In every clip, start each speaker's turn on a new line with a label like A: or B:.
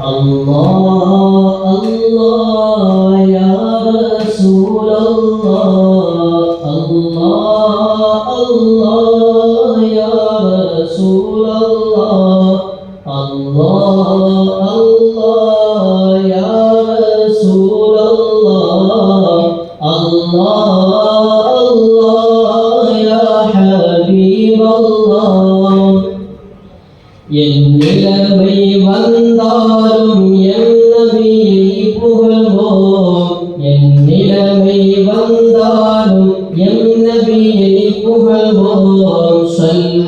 A: الله الله يا رسول الله الله الله يا رسول الله الله الله يا رسول الله الله الله يا حبيب الله என் நிலைமை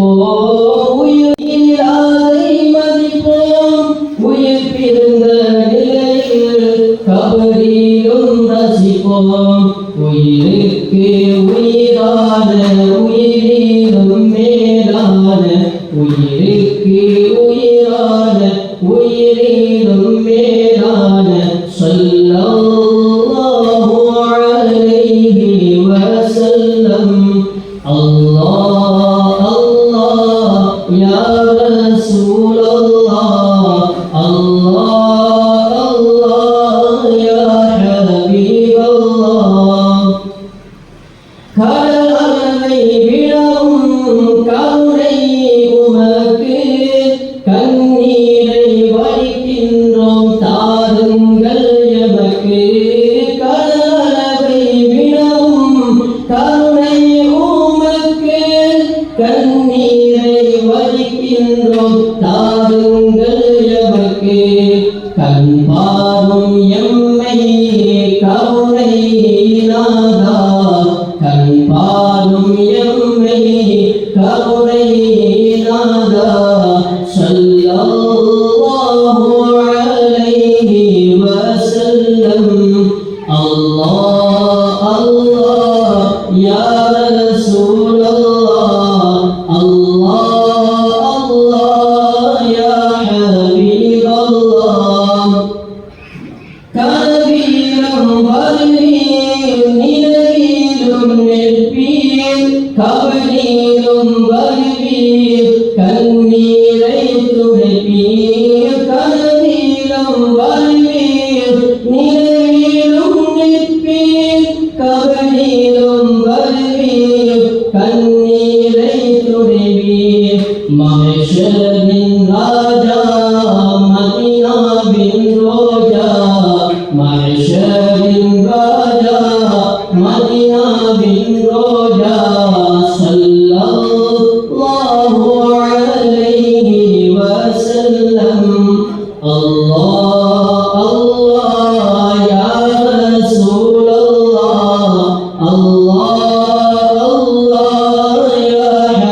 A: ரசிப்போம் உயிர் மீறாதை மதிப்போம் உயிர் பிரிந்த நிலையில் கபடியிலும் ரசிப்போம் உயிருக்கு உயிரான உயிரிலும் மேலான உயிருக்கு உயிரான உயிரிலும் மேலான ஸல்லல்லாஹு அலைஹி வஸல்லம் அல்லாஹ் கண்ணீரை வலிக்கின்றோம் தாருங்கள் எமக்கு. கருணை நாதா கண் பாரும் எம்மை கருணை நாதா ஸல்லல்லாஹு அலைஹி வஸல்லம் அல்லாஹ் அல்லாஹ்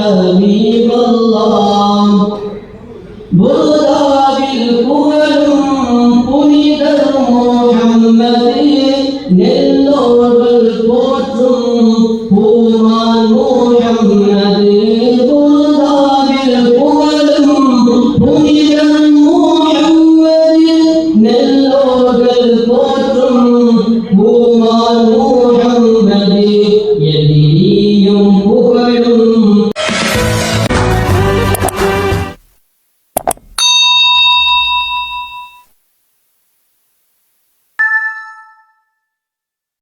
A: حبيب الله.